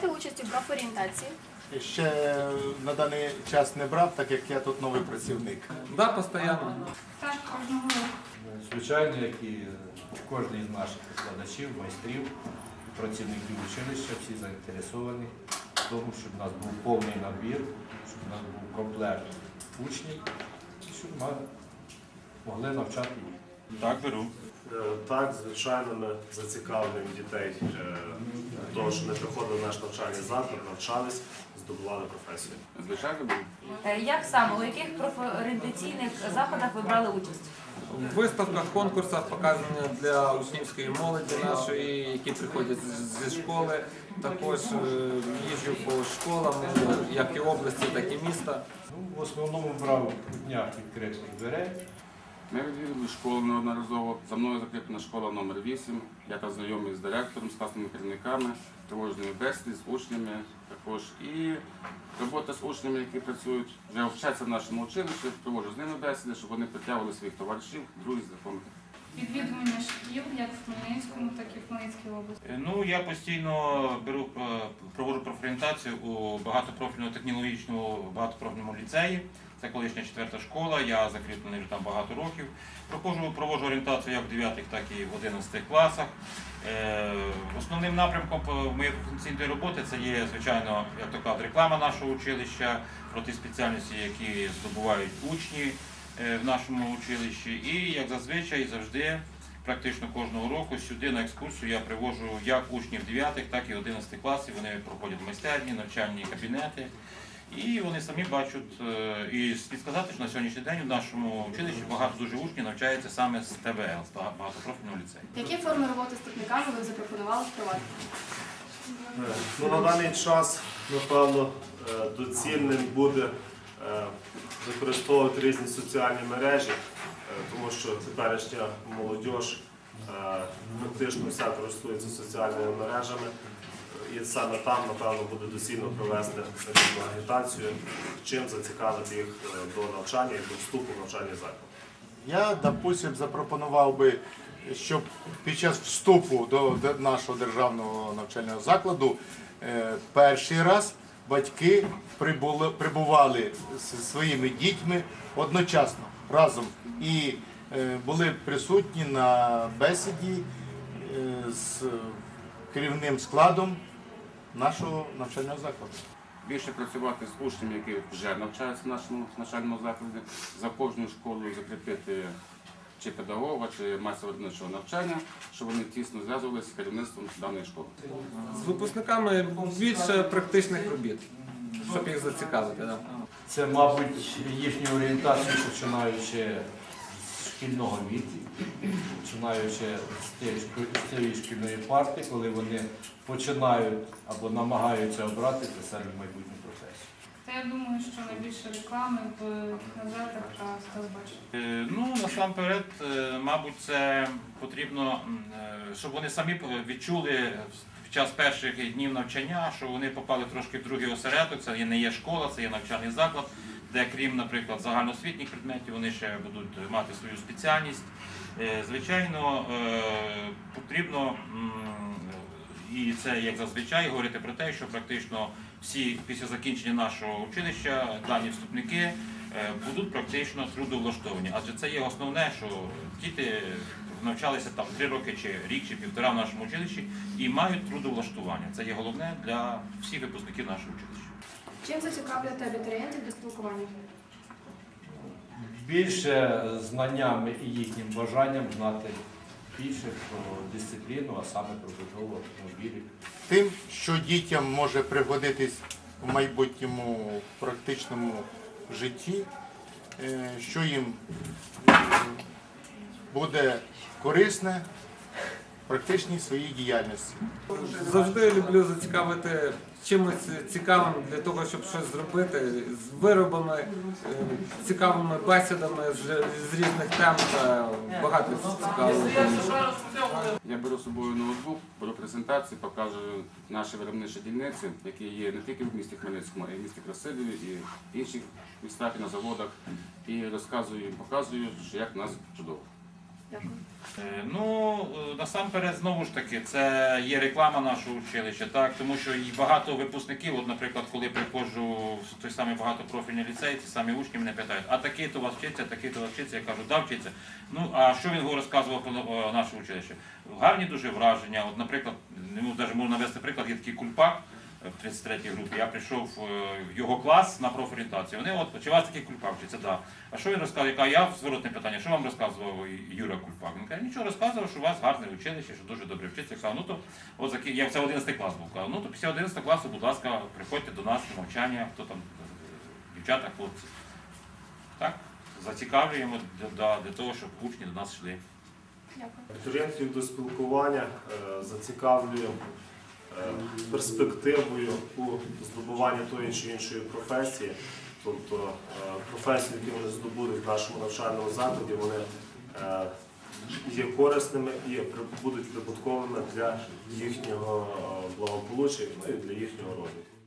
Берете участь у профорієнтації? Ще на даний час не брав, так як я тут новий працівник. Да, постійно. Так, кожного року. Звичайно, як і кожен із наших викладачів, майстрів, працівників училища, всі заінтересовані в тому, щоб у нас був повний набір, щоб у нас був комплект учнів, і щоб ми могли навчати їх. Так, беру. Е, Так, звичайно, ми зацікавлюємо дітей е, того, що не приходили в наш навчальний заклад, навчались, здобували професію. Звичайно. Е, Як саме, у яких профорієнтаційних заходах ви брали участь? В виставках, конкурсах показання для учнівської молоді нашої, які приходять зі школи. Також їжджу по школам, як і області, так і міста. Ну, в основному брав у днях відкритих дверей. Ми відвідали школу неодноразово. За мною закріплена школа номер 8 Я там знайомий з директором, з класними керівниками, тривожними бесіди з учнями також. І робота з учнями, які працюють, вже вчаться в нашому училищі, проводжу з ними бесіди, щоб вони притягували своїх товаришів, друзів, знайомих. Відвідування шкіл як в Хмельницькому, так і в Хмельницькій області. Е, Ну, я постійно беру е, проводжу профорієнтацію у багатопрофільному технологічному багатопрофільному ліцеї. Це колишня четверта школа, я закріплений вже там багато років. Проходжу, проводжу орієнтацію як в 9, так і в 11 класах. Е, Основним напрямком моєї професійної роботи це є, звичайно, як то кажуть, реклама нашого училища про ті спеціальності, які здобувають учні в нашому училищі. І як зазвичай завжди практично кожного року сюди на екскурсію я привожу як учнів 9, так і 11 класів. Вони проходять майстерні, навчальні кабінети. І вони самі бачать, е, і слід сказати, що на сьогоднішній день у нашому училищі багато дуже учнів навчається саме з ТВЛ, з багатопрофільного ліцею. Які форми роботи з ступниками ви запропонували впровадити? Е, Ну, на даний час, напевно, е, доцільним буде е, використовувати різні соціальні мережі, е, тому що теперішня молодь фактично вся користується соціальними мережами. І саме там, напевно, буде доцільно провести різну агітацію, чим зацікавити їх е, до навчання і до вступу в навчальний заклад. Я, допустим, запропонував би, щоб під час вступу до нашого державного навчального закладу е, перший раз батьки прибули, прибували зі своїми дітьми одночасно разом і е, були присутні на бесіді е, з керівним складом нашого навчального закладу. Більше працювати з учнями, які вже навчаються в нашому навчальному закладі, за кожною школою закріпити чи педагога, чи майстра виробничого навчання, щоб вони тісно зв'язувалися з керівництвом даної школи. З випускниками більше практичних робіт, щоб їх зацікавити. Да. Це, мабуть, їхню орієнтацію, починаючи з шкільного віку, починаючи з тієї тієї шкільної парти, коли вони починають або намагаються обрати для себе майбутню професію. Та я думаю, що найбільше реклами в газетах та телебаченні. Е, Ну, насамперед, е, мабуть, це потрібно, е, щоб вони самі відчули в час перших днів навчання, що вони попали трошки в другий осередок. Це не є школа, це є навчальний заклад, де крім, наприклад, загальноосвітніх предметів, вони ще будуть мати свою спеціальність. Звичайно, потрібно і це як зазвичай говорити про те, що практично всі після закінчення нашого училища дані вступники будуть практично трудовлаштовані. Адже це є основне, що діти навчалися там три роки чи рік чи півтора в нашому училищі і мають трудовлаштування. Це є головне для всіх випускників нашого училища. Чим зацікавлюєте абітурієнтів до спілкування? Більше знаннями і їхнім бажанням знати більше про дисципліну, а саме про будову автомобілів. Тим, що дітям може пригодитись в майбутньому практичному житті, е, що їм е, буде корисне практичній своїй діяльності. Завжди люблю зацікавити чимось цікавим для того, щоб щось зробити з виробами, е, цікавими бесідами з, з різних тем та багато цікавого. Я беру з собою ноутбук, беру презентації, показую наші виробничі дільниці, які є не тільки в місті Хмельницькому, а й в місті Красиліві і в інших містах і на заводах. І розказую, показую, що як в нас чудово. Е, Ну, е, насамперед, знову ж таки, це є реклама нашого училища, так, тому що і багато випускників, от, наприклад, коли приходжу в той самий багатопрофільний ліцей, ті самі учні мене питають, а такий то у вас вчиться, такий то у вас вчиться, я кажу, да, вчиться. Ну, а що він розказував про е, наше училище? Гарні дуже враження. От, наприклад, ну, навіть можна навести приклад, є такий кульпак, в 33-й групі. Я прийшов е, в його клас на профорієнтацію. Вони от, чи вас такий кульпак вчиться? Да. А що він розказує? Яка я зворотне питання, що вам розказував Юра Кульпак? Він каже, нічого розказував, що у вас гарне училище, що дуже добре вчиться. Я кажу, ну то от заки- я це 11 клас був. Кажу, ну то після 11 класу, будь ласка, приходьте до нас на навчання, хто там, е, дівчата, хлопці. Так, зацікавлюємо для, для, для того, щоб учні до нас йшли. Дякую. Абітурієнтів до спілкування е, зацікавлюємо перспективою у здобуванні тої чи іншої професії. Тобто е, професії, які вони здобудуть в нашому навчальному закладі, вони е, є корисними і будуть прибутковими для їхнього е, благополуччя ну і для їхнього розвитку.